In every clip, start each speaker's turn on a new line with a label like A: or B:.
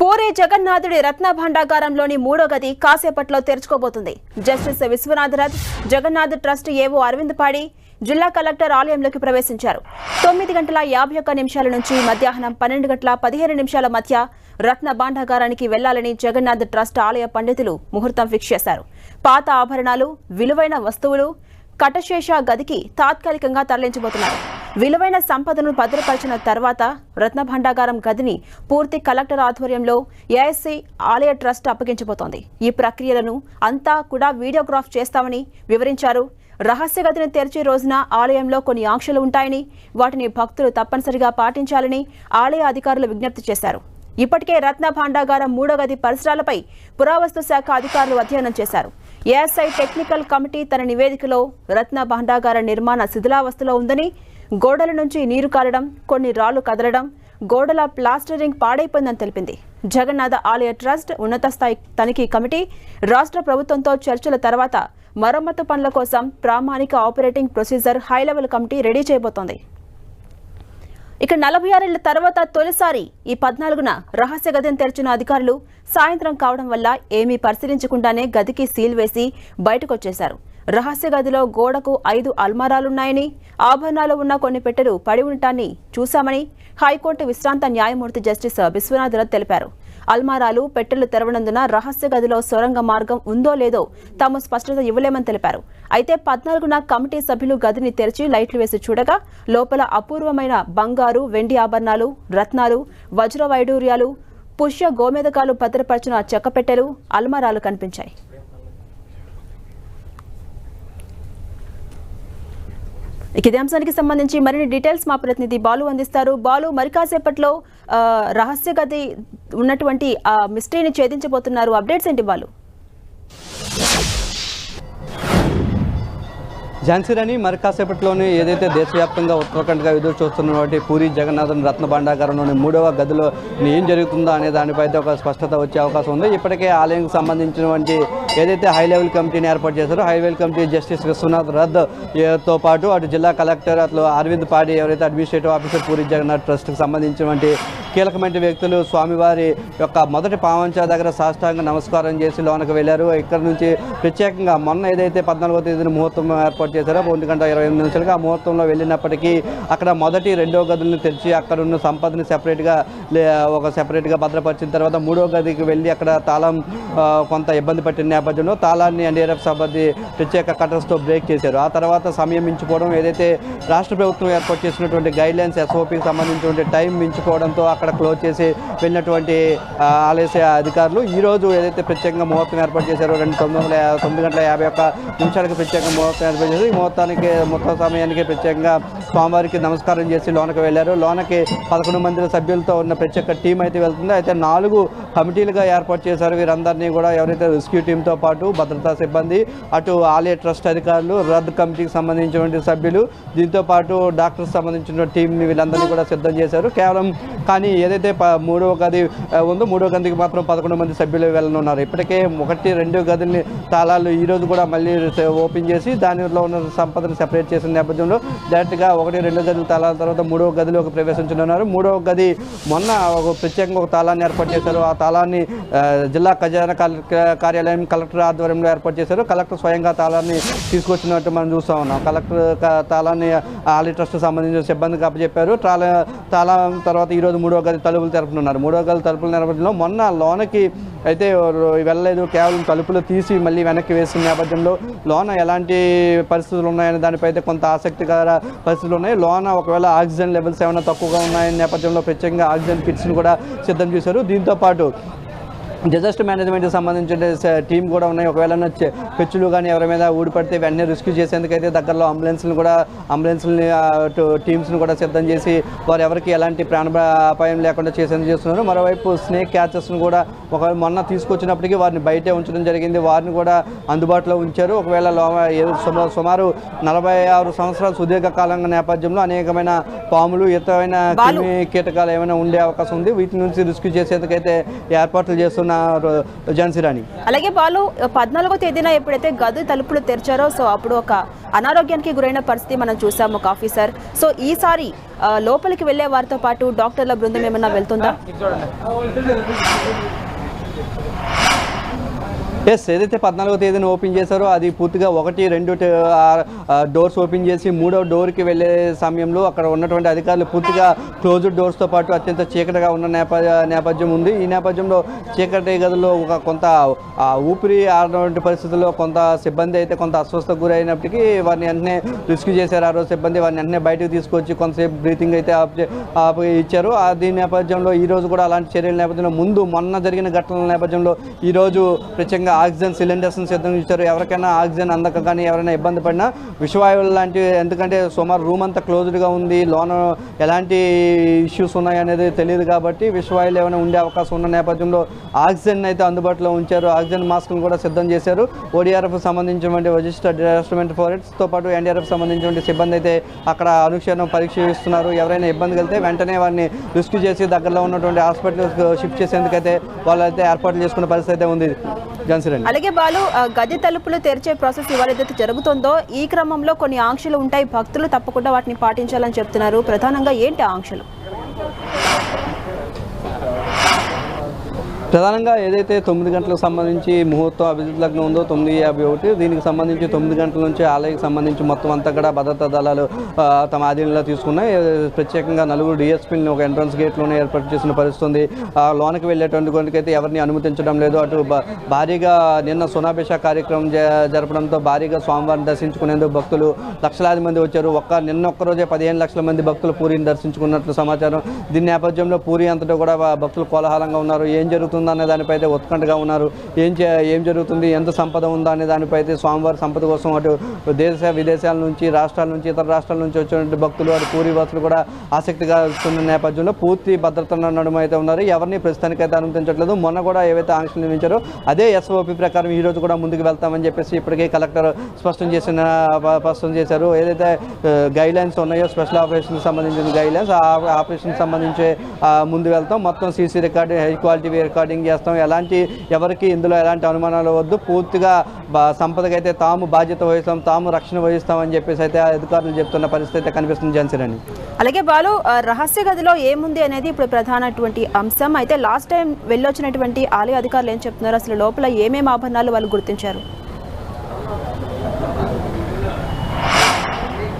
A: పూరి జగన్నాథుడి రత్న భాండాగారంలోని మూడో గది కాసేపట్లో తెరుచుకోబోతుంది. Justice Vishwanath Rath Jagannath trust EO Arvind Padhi జిల్లా కలెక్టర్ ఆలయంలోకి ప్రవేశించారు. తొమ్మిది గంటల యాభై ఒక్క నిమిషాల నుంచి మధ్యాహ్నం పన్నెండు గంటల పదిహేను నిమిషాల మధ్య రత్న భాండాగారానికి వెళ్ళాలని జగన్నాథ్ ట్రస్ట్ ఆలయ పండితులు ముహూర్తం ఫిక్స్ చేశారు. పాత ఆభరణాలు విలువైన వస్తువులు కటశేష గదికి తాత్కాలికంగా తరలించబోతున్నారు. విలువైన సంపదను భద్రపరిచిన తర్వాత రత్న భాండాగారం గదిని పూర్తి కలెక్టర్ ఆధ్వర్యంలో ఏఎస్సీ ఆలయ ట్రస్ట్ అప్పగించబోతోంది. ఈ ప్రక్రియలను అంతా కూడా వీడియోగ్రాఫ్ చేస్తామని వివరించారు. రహస్య గదిని తెరిచే రోజున ఆలయంలో కొన్ని ఆంక్షలు ఉంటాయని వాటిని భక్తులు తప్పనిసరిగా పాటించాలని ఆలయ అధికారులు విజ్ఞప్తి చేశారు. ఇప్పటికే రత్న భాండాగారం మూడో గది పరిసరాలపై పురావస్తు శాఖ అధికారులు అధ్యయనం చేశారు. ఏఎస్ఐ టెక్నికల్ కమిటీ తన నివేదికలో రత్న భాండాగార నిర్మాణ శిథిలావస్థలో ఉందని గోడల నుంచి నీరు కారడం కొన్ని రాళ్ళు కదలడం గోడల ప్లాస్టరింగ్ పాడైపోయిందని తెలిపింది. జగన్నాథ ఆలయ ట్రస్ట్ ఉన్నత స్థాయి తనిఖీ కమిటీ రాష్ట్ర ప్రభుత్వంతో చర్చల తర్వాత మరమ్మతు పనుల కోసం ప్రామాణిక operating procedure high level committee ready చేయబోతోంది. ఇక నలభై ఆరేళ్ళ తర్వాత తొలిసారి ఈ పద్నాలుగున రహస్య గదిని తెరిచిన అధికారులు సాయంత్రం కావడం వల్ల ఏమీ పరిశీలించకుండానే గదికి సీల్ వేసి బయటకొచ్చేశారు. రహస్య గదిలో గోడకు ఐదు అల్మారాలున్నాయని ఆభరణాలు ఉన్న కొన్ని పెట్టెలు పడి ఉండటాన్ని చూశామని హైకోర్టు విశ్రాంత న్యాయమూర్తి జస్టిస్ విశ్వనాథ్ రథ్ తెలిపారు. అల్మారాలు పెట్టెలు తెరవనందున రహస్య గదిలో సొరంగ మార్గం ఉందో లేదో తాము స్పష్టత ఇవ్వలేమని తెలిపారు. అయితే పద్నాలుగున కమిటీ సభ్యులు గదిని తెరిచి లైట్లు వేసి చూడగా లోపల అపూర్వమైన బంగారు వెండి ఆభరణాలు రత్నాలు వజ్ర వైడూర్యాలు పుష్య గోమేధకాలు భద్రపరిచిన చెక్క పెట్టెలు అల్మారాలు కనిపించాయి. ఇక ఇదే అంశానికి సంబంధించి మరిన్ని డీటెయిల్స్ మా ప్రతినిధి బాలు అందిస్తారు. బాలు మరి కాసేపట్లో రహస్య గది ఉన్నటువంటి ఆ మిస్టరీని ఛేదించబోతున్నారు. అప్డేట్స్ ఏంటి బాలు?
B: ఝాన్సీరాణి మరి కాసేపట్లోనే ఏదైతే దేశవ్యాప్తంగా ఉత్తరాఖండ్గా ఎదురు చూస్తున్నటువంటి పూరి జగన్నాథన్ రత్న భాండాగారంలోని మూడవ గదిలో ఏం జరుగుతుందో అనే దానిపై ఒక స్పష్టత వచ్చే అవకాశం ఉంది. ఇప్పటికే ఆలయంకి సంబంధించినటువంటి ఏదైతే హై లెవెల్ కమిటీని ఏర్పాటు చేశారో high level committee justice Vishwanath రద్తో పాటు అటు జిల్లా కలెక్టర్ అట్లా అరవింద్ పాడి ఎవరైతే అడ్మినిస్ట్రేటివ్ ఆఫీసర్ పూరి జగన్నాథ్ ట్రస్ట్కి సంబంధించినటువంటి కీలకమైన వ్యక్తులు స్వామివారి యొక్క మొదటి పావంచ దగ్గర సాష్టాంగ నమస్కారం చేసి లోనకు వెళ్ళారు. ఇక్కడ నుంచి ప్రత్యేకంగా మొన్న ఏదైతే పద్నాలుగో తేదీన ముహూర్తం ఏర్పాటు చేశారో ఒంటి గంట ఇరవై ఎనిమిది నిమిషాలుగా ఆ ముహూర్తంలో వెళ్ళినప్పటికీ అక్కడ మొదటి రెండో గదులను తెరిచి అక్కడ ఉన్న సంపదని సెపరేట్గా లే- ఒక సెపరేట్గా భద్రపరిచిన తర్వాత మూడో గదికి వెళ్ళి అక్కడ తాళం కొంత ఇబ్బంది పట్టిన నేపథ్యంలో తాళాన్ని ఎన్డీఆర్ఎఫ్ సంబంధి ప్రత్యేక కటర్స్తో బ్రేక్ చేశారు. ఆ తర్వాత సమయం మించిపోవడం ఏదైతే రాష్ట్ర ప్రభుత్వం ఏర్పాటు చేసినటువంటి గైడ్లైన్స్ ఎస్ఓపికి సంబంధించినటువంటి టైం మించిపోవడంతో అక్కడ అక్కడ క్లోజ్ చేసి వెళ్ళినటువంటి ఆ, ఆలయ అధికారులు ఈరోజు ఏదైతే ప్రత్యేకంగా ముహూర్తం ఏర్పాటు చేశారో రెండు తొమ్మిది వందల తొమ్మిది గంటల యాభై ఒక్క నిమిషాలకు ప్రత్యేకంగా ముహూర్తం ఏర్పాటు చేశారు. ఈ ముహూర్తానికి మొత్తం సమయానికి ప్రత్యేకంగా స్వామివారికి నమస్కారం చేసి లోనకి వెళ్ళారు. లోనకి పదకొండు మంది సభ్యులతో ఉన్న ప్రత్యేక టీం అయితే వెళ్తుంది. అయితే నాలుగు కమిటీలుగా ఏర్పాటు చేశారు. వీరందరినీ కూడా ఎవరైతే రెస్క్యూ టీంతో పాటు భద్రతా సిబ్బంది అటు ఆలయ ట్రస్ట్ అధికారులు రద్దు కమిటీకి సంబంధించినటువంటి సభ్యులు దీంతో పాటు డాక్టర్స్ సంబంధించిన టీంని వీళ్ళందరినీ కూడా సిద్ధం చేశారు. కేవలం కానీ ఏదైతే ప- మూడవ గది ఉందో మూడో గదికి మాత్రం పదకొండు మంది సభ్యులు వెళ్ళనున్నారు. ఇప్పటికే ఒకటి రెండు గదుల్ని తాళాలు ఈరోజు కూడా మళ్ళీ ఓపెన్ చేసి దానిలో ఉన్న సంపదను సెపరేట్ చేసిన నేపథ్యంలో డైరెక్ట్గా ఒకటి రెండు గదులు తాళాల తర్వాత మూడవ గదిలోకి ప్రవేశించనున్నారు. మూడవ గది మొన్న ఒక ప్రత్యేకంగా ఒక తాళాన్ని ఏర్పాటు చేశారు. ఆ తాళాన్ని జిల్లా ఖజానా కార్యాలయం కలెక్టర్ ఆధ్వర్యంలో ఏర్పాటు చేశారు. కలెక్టర్ స్వయంగా తాళాన్ని తీసుకొచ్చినట్టు మనం చూస్తూ ఉన్నాం. కలెక్టర్ తాళాన్ని ఆలీ ట్రస్ట్ సంబంధించిన సిబ్బందికి అప్పచెప్పారు. తాళ తాళం తర్వాత ఈరోజు మూడో గది తలుపులు తెరపనున్నారు మూడో గది తలుపుల నేపథ్యంలో మొన్న లోనకి అయితే వెళ్ళలేదు. కేవలం తలుపులు తీసి మళ్ళీ వెనక్కి వేసిన నేపథ్యంలో లోన ఎలాంటి పరిస్థితులు ఉన్నాయనే దానిపై అయితే కొంత ఆసక్తికర పరిస్థితులు ఉన్నాయి. లోన ఒకవేళ ఆక్సిజన్ లెవెల్స్ ఏమైనా తక్కువగా ఉన్నాయనే నేపథ్యంలో ప్రత్యేకంగా ఆక్సిజన్ కిట్స్ని కూడా సిద్ధం చేశారు. దీంతో పాటు డిజాస్టర్ మేనేజ్మెంట్కి సంబంధించిన టీం కూడా ఉన్నాయి. ఒకవేళ పెచ్చులు కానీ ఎవరి మీద ఊడిపడితే వెంటనే రెస్క్యూ చేసేందుకైతే దగ్గరలో అంబులెన్స్ని కూడా అంబులెన్స్ని టీమ్స్ని కూడా సిద్ధం చేసి వారు ఎవరికి ఎలాంటి ప్రాణ అపాయం లేకుండా చేసేందుకు చేస్తున్నారు. మరోవైపు స్నేక్ క్యాచెస్ను కూడా ఒకవేళ మొన్న తీసుకొచ్చినప్పటికీ వారిని బయటే ఉంచడం జరిగింది. వారిని కూడా అందుబాటులో ఉంచారు. ఒకవేళ లో- ఏ- సుమారు నలభై ఆరు సంవత్సరాల సుదీర్ఘ కాలంగా నేపథ్యంలో అనేకమైన పాములు ఇతరమైన. క్రిమి కీటకాలు ఏమైనా ఉండే అవకాశం ఉంది? వీటి నుంచి రెస్క్యూ చేసేందుకైతే ఏర్పాట్లు చేస్తున్నారు ఝాన్సీ రాణి.
A: అలాగే బాలు పద్నాలుగో తేదీన ఎప్పుడైతే గది తలుపులు తెరిచారో సో అప్పుడు ఒక అనారోగ్యానికి గురైన పరిస్థితి మనం చూసాము ఒక ఆఫీసర్ సో ఈసారి లోపలికి వెళ్ళే వారితో పాటు డాక్టర్ల బృందం ఏమన్నా వెళ్తుందా?
B: ఎస్ ఏదైతే పద్నాలుగో తేదీన ఓపెన్ చేశారో అది పూర్తిగా ఒకటి రెండు డోర్స్ ఓపెన్ చేసి మూడో డోర్కి వెళ్ళే సమయంలో అక్కడ ఉన్నటువంటి అధికారులు పూర్తిగా క్లోజ్డ్ డోర్స్తో పాటు అత్యంత చీకటిగా ఉన్న నేపథ్యం ఉంది. ఈ నేపథ్యంలో చీకటి గదిలో ఒక కొంత ఊపిరి ఆడినటువంటి పరిస్థితుల్లో కొంత సిబ్బంది అయితే కొంత అస్వస్థకు గురైనప్పటికీ వారిని వెంటనే రిస్క్యూ చేశారు. ఆ రోజు సిబ్బంది వారిని వెంటనే బయటకు తీసుకొచ్చి కొంతసేపు బ్రీతింగ్ అయితే ఆప్ ఇచ్చారు. ఆ దీని నేపథ్యంలో ఈ రోజు కూడా అలాంటి చర్యల నేపథ్యంలో ముందు మొన్న జరిగిన ఘటనల నేపథ్యంలో ఈ రోజు ప్రత్యేకంగా ఆక్సిజన్ సిలిండర్స్ని సిద్ధం ఇచ్చారు ఎవరికైనా ఆక్సిజన్ అందక కానీ ఎవరైనా ఇబ్బంది పడినా విషవాయువులు లాంటి ఎందుకంటే సుమారు రూమ్ అంతా క్లోజ్డ్గా ఉంది. లోన ఎలాంటి ఇష్యూస్ ఉన్నాయి అనేది తెలియదు కాబట్టి విషవాయువులు ఏమైనా ఉండే అవకాశం ఉన్న నేపథ్యంలో ఆక్సిజన్ అయితే అందుబాటులో ఉంచారు. ఆక్సిజన్ మాస్క్ను కూడా సిద్ధం చేశారు. ఓడిఆర్ఎఫ్ సంబంధించినటువంటి రిజిస్టర్డ్ డిపార్ట్మెంట్ ఫోరెట్స్తో పాటు ఎన్డీఆర్ఎఫ్ సంబంధించినటువంటి సిబ్బంది అయితే అక్కడ అనుక్షణం పరీక్షిస్తున్నారు ఎవరైనా ఇబ్బంది కలిగితే వెంటనే వారిని రిస్క్ చేసి దగ్గరలో ఉన్నటువంటి హాస్పిటల్ షిఫ్ట్ చేసేందుకైతే వాళ్ళైతే ఏర్పాట్లు చేసుకున్న పరిస్థితి అయితే ఉంది. ఝాన్సీ
A: అలాగే బాలు గది తలుపులు తెరిచే ప్రాసెస్ ఇవాళ ఏదైతే జరుగుతుందో ఈ క్రమంలో కొన్ని ఆంక్షలు ఉంటాయి భక్తులు తప్పకుండా వాటిని పాటించాలని చెప్తున్నారు. ప్రధానంగా ఏంటి ఆంక్షలు?
B: ప్రధానంగా ఏదైతే తొమ్మిది గంటలకు సంబంధించి ముహూర్తం అభివృద్ధి లగ్నం ఉందో తొమ్మిది యాభై ఒకటి దీనికి సంబంధించి తొమ్మిది గంటల నుంచి ఆలయకు సంబంధించి మొత్తం అంతా కూడా భద్రతా దళాలు తమ ఆధీనంలో తీసుకున్నాయి. ప్రత్యేకంగా నలుగురు డిఎస్పీని ఒక ఎంట్రన్స్ గేట్లోనే ఏర్పాటు చేసిన పరిస్థితి ఉంది ఆ లోనికి వెళ్ళేటువంటి అయితే ఎవరిని అనుమతించడం లేదు. అటు భారీగా నిన్న సునాభిష కార్యక్రమం జ- జరపడంతో భారీగా స్వామివారిని దర్శించుకునేందుకు భక్తులు లక్షలాది మంది వచ్చారు. ఒక్క నిన్న ఒక్క రోజే పదిహేను లక్షల మంది భక్తులు పూరిని దర్శించుకున్నట్లు సమాచారం. దీని నేపథ్యంలో పూరి అంతటా కూడా భక్తులు కోలాహలంగా ఉన్నారు. ఏం జరుగుతుంది? అనే దానిపై అయితే ఉత్కంఠగా ఉన్నారు. ఏం చే ఏం జరుగుతుంది? ఎంత సంపద ఉందా అనే దానిపై అయితే స్వామివారి సంపద కోసం అటు దేశ విదేశాల నుంచి రాష్ట్రాల నుంచి ఇతర రాష్ట్రాల నుంచి వచ్చినటువంటి భక్తులు అటు పూరి వాసులు కూడా ఆసక్తిగా ఇస్తున్న నేపథ్యంలో పూర్తి భద్రత నడుమ అయితే ఉన్నారు. ఎవరిని ప్రస్తుతానికైతే అనుమతించట్లేదు. మొన్న కూడా ఏవైతే ఆంక్షలు నిర్మించారో అదే ఎస్ఓపి ప్రకారం ఈ రోజు కూడా ముందుకు వెళ్తామని చెప్పేసి ఇప్పటికే కలెక్టర్ స్పష్టం చేసిన స్పష్టం చేశారు. ఏదైతే గైడ్లైన్స్ ఉన్నాయో స్పెషల్ ఆపరేషన్ సంబంధించిన గైడ్లైన్స్ ఆ ఆపరేషన్ సంబంధించి ముందు వెళ్తాం. మొత్తం CC recording high quality recording చేస్తాం. ఎలాంటి ఎవరికి ఇందులో ఎలాంటి అనుమానాలు వద్దు. పూర్తిగా సంపదకైతే తాము బాధ్యత వహిస్తాం తాము రక్షణ వహిస్తామని చెప్పేసి అయితే అధికారులు చెప్తున్న పరిస్థితి అయితే కనిపిస్తుంది జన్సన్
A: అలాగే బాలు రహస్య గదిలో ఏముంది అనేది ఇప్పుడు ప్రధానటువంటి అంశం. అయితే లాస్ట్ టైం వెళ్ళొచ్చినటువంటి ఆలయ అధికారులు ఏం చెప్తున్నారు? అసలు లోపల ఏమేమి ఆభరణాలు వాళ్ళు గుర్తించారు?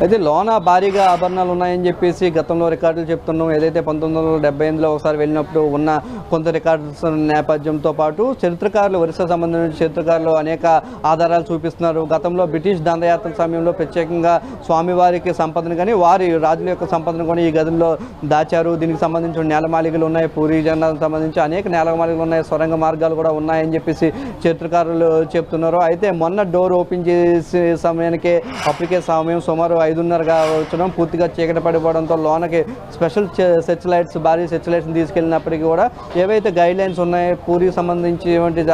B: అయితే లోన భారీగా ఆభరణాలు ఉన్నాయని చెప్పేసి గతంలో రికార్డులు చెప్తున్నాం. ఏదైతే పంతొమ్మిది వందల డెబ్బై ఎనిమిదిలో ఒకసారి వెళ్ళినప్పుడు ఉన్న కొంత రికార్డ్స్ నేపథ్యంతో పాటు చరిత్రకారులు వరుస సంబంధించిన చరిత్రకారులు అనేక ఆధారాలు చూపిస్తున్నారు. గతంలో బ్రిటిష్ దండయాత్ర సమయంలో ప్రత్యేకంగా స్వామివారికి సంపదను కానీ వారి రాజుల యొక్క సంపదను కూడా ఈ గదిలో దాచారు. దీనికి సంబంధించిన నేలమాలికలు ఉన్నాయి. పూరి జగన్నాథం సంబంధించి అనేక నేలమాలికలు ఉన్నాయి. సొరంగ మార్గాలు కూడా ఉన్నాయని చెప్పేసి చరిత్రకారులు చెప్తున్నారు. అయితే మొన్న డోర్ ఓపెన్ చేసే సమయానికి అప్పటికే సమయం సుమారు ఐదున్నరగా వచ్చడం పూర్తిగా చీకటి పడిపోవడంతో లోనకి స్పెషల్ సెర్చ్ లైట్స్ భారీ సెర్చ్ లైట్స్ తీసుకెళ్ళినప్పటికీ కూడా ఏవైతే గైడ్ లైన్స్ ఉన్నాయో పూరికి సంబంధించి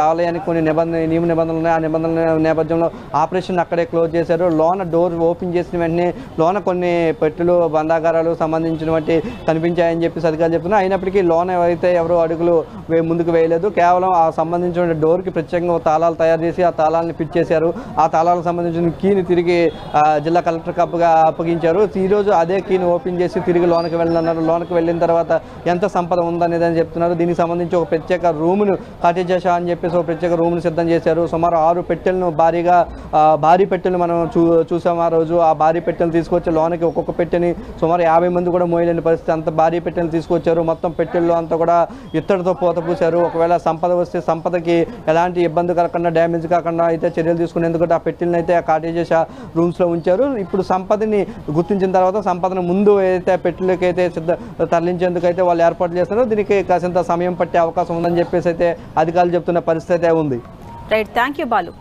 B: ఆలయానికి కొన్ని నిబంధన నియమ నిబంధనలు ఉన్నాయి ఆ నిబంధనల నేపథ్యంలో ఆపరేషన్ అక్కడే క్లోజ్ చేశారు. లోన డోర్ ఓపెన్ చేసిన వెంటనే లోన కొన్ని పెట్టెలు బంధాగారాలు సంబంధించినటువంటి కనిపించాయని చెప్పేసి అధికారులు చెప్తున్నారు అయినప్పటికీ లోన అయితే ఎవరు అడుగులు ముందుకు వేయలేదు. కేవలం ఆ సంబంధించిన డోర్కి ప్రత్యేకంగా తాళాలు తయారు చేసి ఆ తాళాలను ఫిట్ చేశారు. ఆ తాళాలకు సంబంధించిన కీని తిరిగి జిల్లా కలెక్టర్ కప్గా అప్పగించారు. ఈరోజు అదే కీని ఓపెన్ చేసి తిరిగి లోనకి వెళ్ళన్నారు లోనకి వెళ్ళిన తర్వాత ఎంత సంపద ఉందనేది అని చెప్తున్నారు దీనికి సంబంధించి ఒక ప్రత్యేక రూమును కాటేజేషా అని చెప్పేసి ఒక ప్రత్యేక రూమును సిద్ధం చేశారు. సుమారు ఆరు పెట్టెలను భారీగా భారీ పెట్టెలు మనం చూ చూసాం ఆ రోజు. ఆ భారీ పెట్టెలు తీసుకొచ్చి లోనకి ఒక్కొక్క పెట్టెని సుమారు యాభై మంది కూడా మోయలేని పరిస్థితి. అంత భారీ పెట్టెలు తీసుకొచ్చారు. మొత్తం పెట్టెల్లో అంతా కూడా ఇత్తడితో పూత పూశారు. ఒకవేళ సంపద వస్తే సంపదకి ఎలాంటి ఇబ్బంది కలగకుండా డ్యామేజ్ కాకుండా అయితే చర్యలు తీసుకునేందుకు ఆ పెట్టెలను అయితే ఆ కాటేజెస్ రూమ్స్లో ఉంచారు. ఇప్పుడు సంపదని గుర్తించిన తర్వాత సంపదను ముందు ఏదైతే పెట్టెలకి అయితే సిద్ధ తరలించేందుకు అయితే వాళ్ళు ఏర్పాటు చేస్తున్నారో. దీనికి కాసింత సమయం పట్టే అవకాశం ఉందని చెప్పేసి అయితే అధికారులు చెప్తున్న పరిస్థితి ఉంది.
A: Right thank you Balu